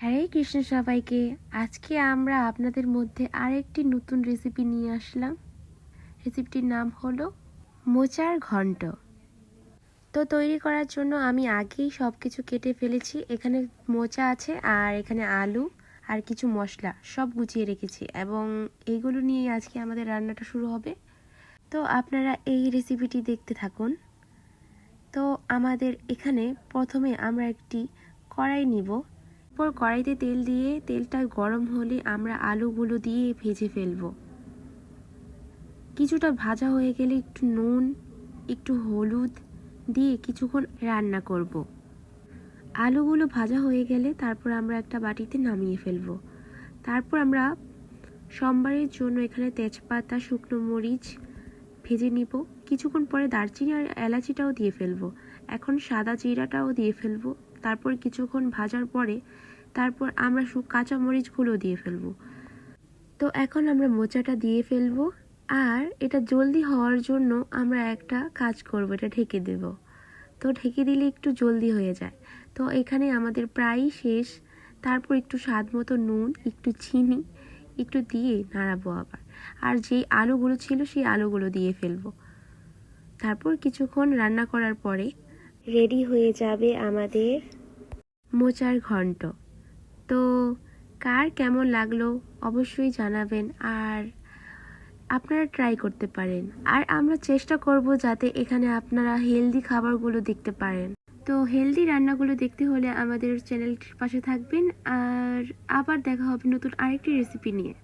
হরে কৃষ্ণ সবাইকে, আজকে আমরা আপনাদের মধ্যে আরেকটি নতুন রেসিপি নিয়ে আসলাম। রেসিপিটির নাম হলো মোচার ঘন্ট। তো তৈরি করার জন্য আমি আগেই সব কিছু কেটে ফেলেছি। এখানে মোচা আছে আর এখানে আলু আর কিছু মশলা সব গুছিয়ে রেখেছি এবং এইগুলো নিয়েই আজকে আমাদের রান্নাটা শুরু হবে। তো আপনারা এই রেসিপিটি দেখতে থাকুন। তো আমাদের এখানে প্রথমে আমরা একটি কড়াই নিব। এরপর কড়াইতে তেল দিয়ে তেলটা গরম হলে আমরা আলুগুলো দিয়ে ভেজে ফেলব। কিছুটা ভাজা হয়ে গেলে একটু নুন, একটু হলুদ দিয়ে কিছুক্ষণ রান্না করব। আলুগুলো ভাজা হয়ে গেলে তারপর আমরা একটা বাটিতে নামিয়ে ফেলব। তারপর আমরা সোমবারের জন্য এখানে তেজপাতা, শুকনো মরিচ ভেজে নিব। কিছুক্ষণ পরে দারচিনি আর এলাচিটাও দিয়ে ফেলব। এখন সাদা জিরাটাও দিয়ে ফেলব। তারপর কিছুক্ষণ ভাজার পরে তারপর আমরা কাঁচা মরিচগুলো দিয়ে ফেলব। তো এখন আমরা মোচাটা দিয়ে ফেলব আর এটা জলদি হওয়ার জন্য আমরা একটা কাজ করব, এটা ঢেকে দেব। তো ঢেকে দিলে একটু জলদি হয়ে যায়। তো এখানে আমাদের প্রায়ই শেষ। তারপর একটু স্বাদ মতো নুন, একটু চিনি, একটু দিয়ে নাড়াবো আবার। আর যেই আলুগুলো ছিল সেই আলুগুলো দিয়ে ফেলব। তারপর কিছুক্ষণ রান্না করার পরে রেডি হয়ে যাবে আমাদের মোচার ঘন্ট তো কার কেমন লাগল অবশ্যই জানাবেন আর আপনারা ট্রাই করতে পারেন। আর আমরা চেষ্টা করব যাতে এখানে আপনারা হেলদি খাবারগুলো দেখতে পারেন। তো হেলদি রান্নাগুলো দেখতে হলে আমাদের চ্যানেলটির পাশে থাকবেন আর আবার দেখা হবে নতুন আরেকটি রেসিপি নিয়ে।